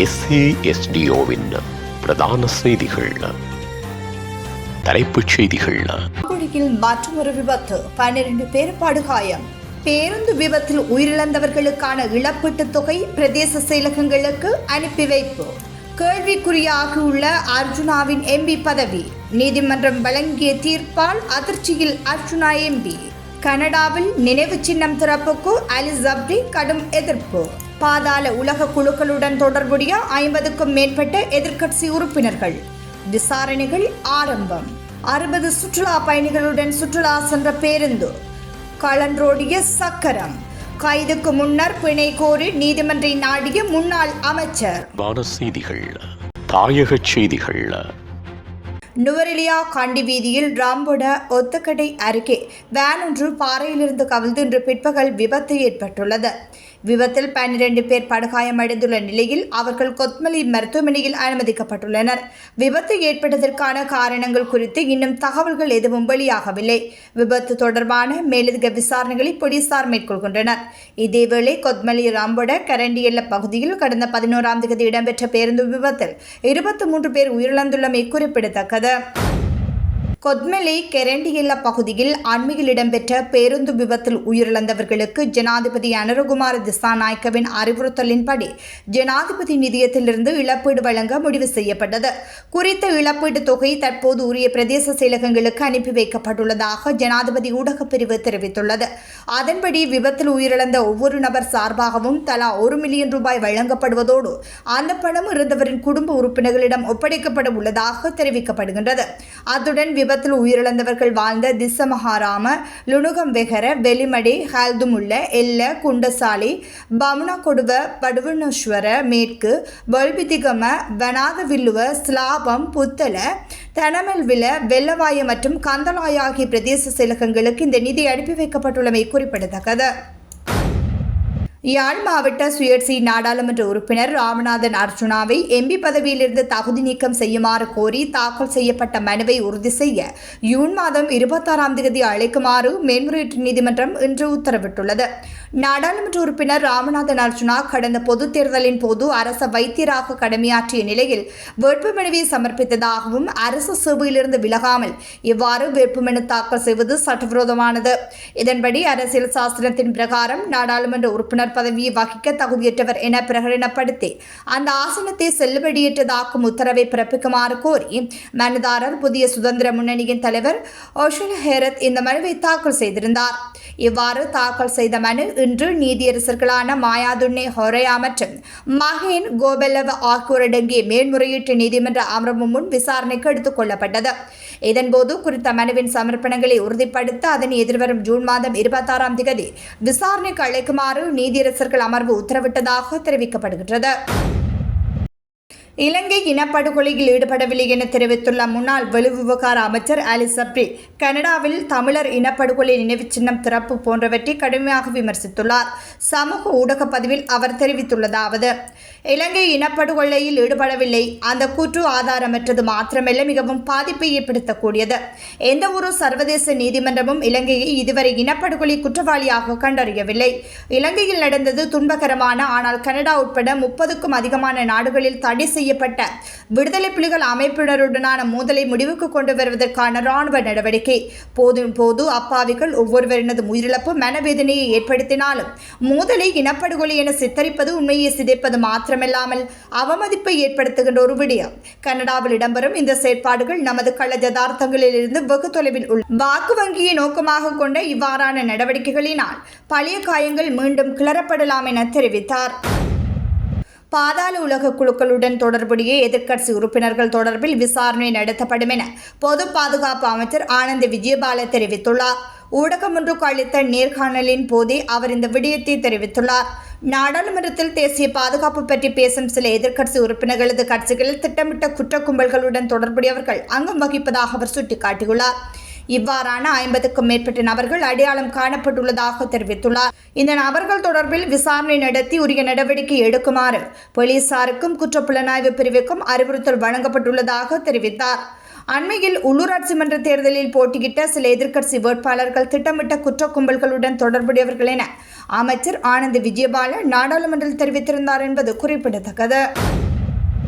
எஸ்ஏஎஸ்டிஓவின் பிரதான செய்திகள். தலைப்புச் செய்திகள். குடியில் மற்றொரு விபத்து பன்னிரண்டு பேர் படுகாயம். பேருந்து விபத்தில் உயிரிழந்தவர்களுக்கான இழப்பீட்டுத் தொகை பிரதேச செயலகங்களுக்கு அனுப்பி வைப்பு. கேள்விக்குறியாகியுள்ள அர்ஜுனாவின் எம்பி பதவி நீதிமன்றம் வழங்கிய தீர்ப்பால் அதிர்ச்சியில் அர்ஜுனா எம்பி கனடாவில் நினைவு சின்னம் திறப்புக்கு அலி கடும் எதிர்ப்பு. பாதாள உலக குழுக்களுடன் தொடர்புடைய ஐம்பதுக்கும் மேற்பட்ட எதிர்க்கட்சி உறுப்பினர்கள். விசாரணைகள் ஆரம்பம். அறுபது சுற்றுலா பயணிகளுடன் சுற்றுலா சென்ற பேருந்து. களன்றோடிய சக்கரம். கைதுக்கு முன்னர் பிணை கோரி நீதிமன்றை நாடிய முன்னாள் அமைச்சர். செய்திகள் தாயகச் செய்திகள். நுவரெலியா கண்டி வீதியில் ராம்போட ஒத்தக்கடை அருகே வேன் ஒன்று பாறையிலிருந்து கவிழ்ந்து இன்று பிற்பகல் விபத்து ஏற்பட்டுள்ளது. விபத்தில் பன்னிரண்டு பேர் படுகாயமடைந்துள்ள நிலையில் அவர்கள் கொத்மலி மருத்துவமனையில் அனுமதிக்கப்பட்டுள்ளனர். விபத்து ஏற்பட்டதற்கான காரணங்கள் குறித்து இன்னும் தகவல்கள் எதுவும் வெளியாகவில்லை. விபத்து தொடர்பான மேலதிக விசாரணைகளை போலீசார் மேற்கொள்கின்றனர். இதேவேளை கொத்மலி ராம்பட கரண்டியல்ல பகுதியில் கடந்த பதினோராம் தேதி இடம்பெற்ற பேருந்து விபத்தில் இருபத்தி மூன்று பேர் உயிரிழந்துள்ளமை குறிப்பிடத்தக்கது. கொத்மலை கெரண்டியல்ல பகுதியில் அண்மையில் இடம்பெற்ற பேருந்து விபத்தில் உயிரிழந்தவர்களுக்கு ஜனாதிபதி அனுரகுமார் திசாநாயக்கவின் அறிவுறுத்தலின்படி ஜனாதிபதி நிதியத்திலிருந்து இழப்பீடு வழங்க முடிவு செய்யப்பட்டது. குறித்த இழப்பீடு தொகை தற்போது உரிய பிரதேச செயலகங்களுக்கு அனுப்பி வைக்கப்பட்டுள்ளதாக ஜனாதிபதி ஊடகப் பிரிவு தெரிவித்துள்ளது. அதன்படி விபத்தில் உயிரிழந்த ஒவ்வொரு நபர் சார்பாகவும் தலா ஒரு மில்லியன் ரூபாய் வழங்கப்படுவதோடு அந்த பணம் இறந்தவரின் குடும்ப உறுப்பினர்களிடம் ஒப்படைக்கப்பட உள்ளதாக தெரிவிக்கப்படுகின்றது. அத்துடன் விபத்தில் உயிரிழந்தவர்கள் வாழ்ந்த திசமஹாராம லுணுகம் வெகர வெளிமடி ஹால்துமுல்ல எல்ல குண்டசாலி பமுனா கொடுவ படுவனேஸ்வர மேற்கு வல்பிதிகம வனாகவில்லுவ ஸ்லாபம் புத்தல தனமெல்வில வெள்ளவாய மற்றும் கந்தலாய ஆகிய பிரதேச செயலகங்களுக்கு இந்த நிதி அனுப்பி வைக்கப்பட்டுள்ளமை குறிப்பிடத்தக்கது. யாழ் மாவட்ட சுயேட்சை நாடாளுமன்ற உறுப்பினர் ராமநாதன் அர்ஜுனாவை எம்பி பதவியிலிருந்து தகுதி நீக்கம் செய்யுமாறு கோரி தாக்கல் செய்யப்பட்ட மனுவை உறுதி செய்ய ஜூன் மாதம் இருபத்தாறாம் தேதி அழைக்குமாறு மேன்முறையீட்டு நீதிமன்றம் இன்று உத்தரவிட்டுள்ளது. நாடாளுமன்ற உறுப்பினர் ராமநாதன் அர்ஜுனா கடந்த பொதுத் தேர்தலின் போது அரச வைத்தியராக கடமையாற்றிய நிலையில் வேட்புமனுவை சமர்ப்பித்ததாகவும் அரசு சேவையிலிருந்து விலகாமல் இவ்வாறு வேட்புமனு தாக்கல் செய்வது சட்டவிரோதமானது. இதன்படி அரசியல் சாஸ்திரத்தின் பிரகாரம் நாடாளுமன்ற உறுப்பினர் பதவியை வகிக்க தகுதியற்றவர் என பிரகடனப்படுத்தி அந்த ஆசனத்தை செல்லுபடியற்றதாக்கும் உத்தரவை பிறப்பிக்குமாறு கோரி மனுதாரர் புதிய சுதந்திர முன்னணியின் தலைவர் ஓஷன் ஹேரத் இந்த மனுவை தாக்கல் செய்திருந்தார். இவ்வாறு தாக்கல் செய்த மனு இன்று நீதியரசர்களான மாயாதுண்ணே ஹொரையா மற்றும் மகேன் கோபெல்லவ ஆகியோரடங்கிய மேல்முறையீட்டு நீதிமன்ற அமர்வு முன் விசாரணைக்கு எடுத்துக் கொள்ளப்பட்டது. இதன்போது குறித்த மனுவின் சமர்ப்பணங்களை உறுதிப்படுத்த அதனை எதிர்வரும் ஜூன் மாதம் இருபத்தாறாம் தேதி விசாரணைக்கு அழைக்குமாறு நீதியரசர்கள் அமர்வு உத்தரவிட்டதாக தெரிவிக்கப்படுகின்றது. இலங்கை இனப்படுகொலையில் ஈடுபடவில்லை என தெரிவித்துள்ள முன்னாள் வெளிவிவகார அமைச்சர் அலி சப்ரி கனடாவில் தமிழர் இனப்படுகொலை நினைவு சின்னம் திறப்பு போன்றவற்றை கடுமையாக விமர்சித்துள்ளார். சமூக ஊடக பதிவில் அவர் தெரிவித்துள்ளதாவது இலங்கை இனப்படுகொலையில் ஈடுபடவில்லை. அந்த கூற்று ஆதாரமற்றது மாத்திரமல்ல மிகவும் பாதிப்பை ஏற்படுத்தக்கூடியது. எந்த ஒரு சர்வதேச நீதிமன்றமும் இலங்கையை இதுவரை இனப்படுகொலை குற்றவாளியாக கண்டறியவில்லை. இலங்கையில் நடந்தது துன்பகரமான ஆனால் கனடா உட்பட முப்பதுக்கும் அதிகமான நாடுகளில் தடை செய்யப்பட்ட. விடுதலை புலிகள் அமைப்பினருடனான மோதலை முடிவுக்கு கொண்டு வருவதற்கான இராணுவ நடவடிக்கை. போதும் போது அப்பாவிகள் ஒவ்வொருவரினது உயிரிழப்பு மனவேதனையை ஏற்படுத்தினாலும் மோதலை இனப்படுகொலை என சித்தரிப்பது உண்மையை சிதைப்பது மாத்திரமில்லாமல் அவமதிப்பை ஏற்படுத்துகின்ற ஒரு விடயம். கனடாவில் இடம்பெறும் இந்த செயற்பாடுகள் நமது கள்ள ஜதார்த்தங்களில் இருந்து வெகு தொலைவில் உள்ள வாக்கு வங்கியை நோக்கமாக கொண்ட இவ்வாறான நடவடிக்கைகளினால் பழைய காயங்கள் மீண்டும் கிளறப்படலாம் என தெரிவித்தார். பாதாள உலக குழுக்களுடன் தொடர்புடைய எதிர்க்கட்சி உறுப்பினர்கள் தொடர்பில் விசாரணை நடத்தப்படும் என பொது பாதுகாப்பு அமைச்சர் ஆனந்த் விஜயபால தெரிவித்துள்ளார். ஊடகம் ஒன்றுக்கு அளித்த நேர்காணலின் போதே அவர் இந்த விடயத்தை தெரிவித்துள்ளார். நாடாளுமன்றத்தில் தேசிய பாதுகாப்பு பற்றி பேசும் சில எதிர்க்கட்சி உறுப்பினர்களது கட்சிகளில் திட்டமிட்ட குற்ற கும்பல்களுடன் தொடர்புடையவர்கள் அங்கம் வகிப்பதாக அவர் சுட்டிக்காட்டியுள்ளார். இவ்வாறான ஐம்பதுக்கும் மேற்பட்ட நபர்கள் அடையாளம் காணப்பட்டுள்ளதாக தெரிவித்துள்ளார். இந்த நபர்கள் தொடர்பில் விசாரணை நடத்தி உரிய நடவடிக்கை எடுக்குமாறு போலீசாருக்கும் குற்றப்புலனாய்வு பிரிவுக்கும் அறிவுறுத்தல் வழங்கப்பட்டுள்ளதாக தெரிவித்தார். அண்மையில் உள்ளூராட்சி மன்ற தேர்தலில் போட்டியிட்ட சில எதிர்க்கட்சி வேட்பாளர்கள் திட்டமிட்ட குற்ற கும்பல்களுடன் தொடர்புடையவர்கள் என அமைச்சர் ஆனந்த் விஜயபால நாடாளுமன்றத்தில் தெரிவித்திருந்தார் என்பது குறிப்பிடத்தக்கது.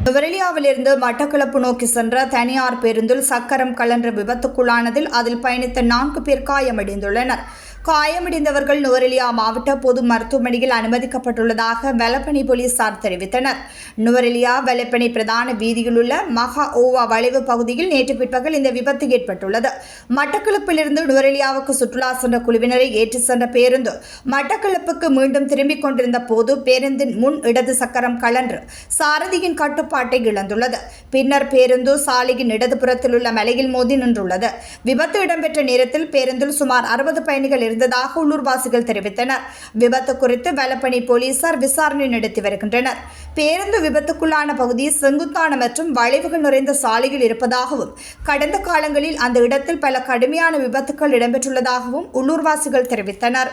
நுவரெலியாவிலிருந்து மட்டக்களப்பு நோக்கி சென்ற தனியார் பேருந்தில் சக்கரம் கலன்ற விபத்துக்குள்ளானதில் அதில் பயணித்த நான்கு பேர் காயமடைந்துள்ளனர். காயமடைந்தவர்கள் நுவரெலியா மாவட்ட பொது மருத்துவமனையில் அனுமதிக்கப்பட்டுள்ளதாக வெலப்பணி போலீசார் தெரிவித்தனர். நுவரெலியா வெலப்பணி பிரதான வீதியில் உள்ள மகா ஓவா வளைவு பகுதியில் நேற்று பிற்பகல் இந்த விபத்து ஏற்பட்டுள்ளது. மட்டக்களப்பிலிருந்து நுவரெலியாவுக்கு சுற்றுலா சென்ற குழுவினரை ஏற்றி சென்ற பேருந்து மட்டக்களப்புக்கு மீண்டும் திரும்பிக் கொண்டிருந்த போது பேருந்தின் முன் இடது சக்கரம் கலன்று சாரதியின் கட்டுப்பாட்டை இழந்துள்ளது. பின்னர் பேருந்து சாலையின் இடதுபுறத்தில் உள்ள மலையில் மோதி நின்றுள்ளது. விபத்து இடம்பெற்ற நேரத்தில் பேருந்தில் சுமார் அறுபது பயணிகள் இருந்ததாக உள்ளூர்வாசிகள் தெரிவித்தனர். விபத்து குறித்து வெலப்பணி போலீசார் விசாரணை நடத்தி வருகின்றனர். பேருந்து விபத்துக்குள்ளான பகுதி செங்குத்தான மற்றும் வளைவுகள் நிறைந்த சாலையில் இருப்பதாகவும் கடந்த காலங்களில் அந்த இடத்தில் பல கடுமையான விபத்துக்கள் இடம்பெற்றுள்ளதாகவும் உள்ளூர்வாசிகள் தெரிவித்தனர்.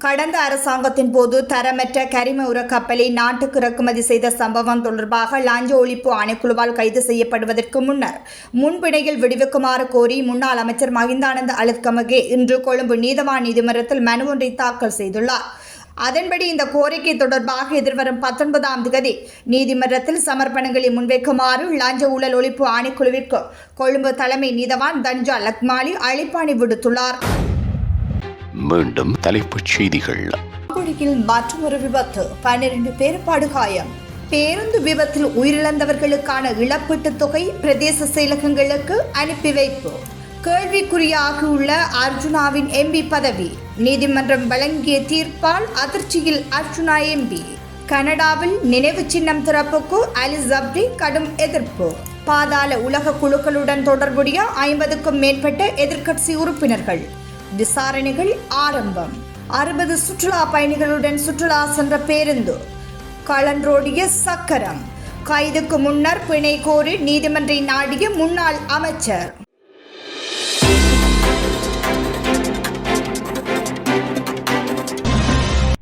கடந்த அரசாங்கத்தின் போது தரமற்ற கரிம உர கப்பலை நாட்டுக்கு இறக்குமதி செய்த சம்பவம் தொடர்பாக லஞ்ச ஒழிப்பு ஆணைக்குழுவால் கைது செய்யப்படுவதற்கு முன்னர் முன்பிணையில் விடுவிக்குமாறு கோரி முன்னாள் அமைச்சர் மகிந்தானந்த அழுத்கமகே இன்று கொழும்பு நீதவான் நீதிமன்றத்தில் மனு ஒன்றை தாக்கல் செய்துள்ளார். அதன்படி இந்த கோரிக்கை தொடர்பாக எதிர்வரும் பத்தொன்பதாம் தேதி நீதிமன்றத்தில் சமர்ப்பணங்களை முன்வைக்குமாறு லஞ்ச ஊழல் ஒழிப்பு ஆணைக்குழுவிற்கு கொழும்பு தலைமை நீதவான் தஞ்சா லக்மாலி அழைப்பாணி விடுத்துள்ளார். மீண்டும் தலைப்புச் செய்திகள். புலியில் மற்றொரு விபத்து. பன்னிரண்டு பேர் படுகாயம். பேருந்து விபத்தில் உயிரிழந்தவர்களுக்கான இழப்பீட்டுத் தொகை பிரதேச செயலகங்களுக்கு அனுப்பி வைப்பு. கேள்விக்குறியாகியுள்ள அர்ஜுனாவின் எம்பி பதவி. நீதிமன்றம் வழங்கிய தீர்ப்பால் அதிர்ச்சியில் அர்ஜுனா எம்பி கனடாவில் நினைவு சின்னம் திறப்புக்கு அலிஸ் கடும் எதிர்ப்பு. பாதாள உலக குழுக்களுடன் தொடர்புடைய ஐம்பதுக்கும் மேற்பட்ட எதிர்க்கட்சி உறுப்பினர்கள். விசாரணைகள் ஆரம்பம். அறுபது சுற்றுலா பயணிகளுடன் சுற்றுலா சென்ற பேருந்து. களன்றோடிய சக்கரம். கைதுக்கு முன்னர் பிணை கோரி நீதிமன்றை நாடிய முன்னாள் அமைச்சர்.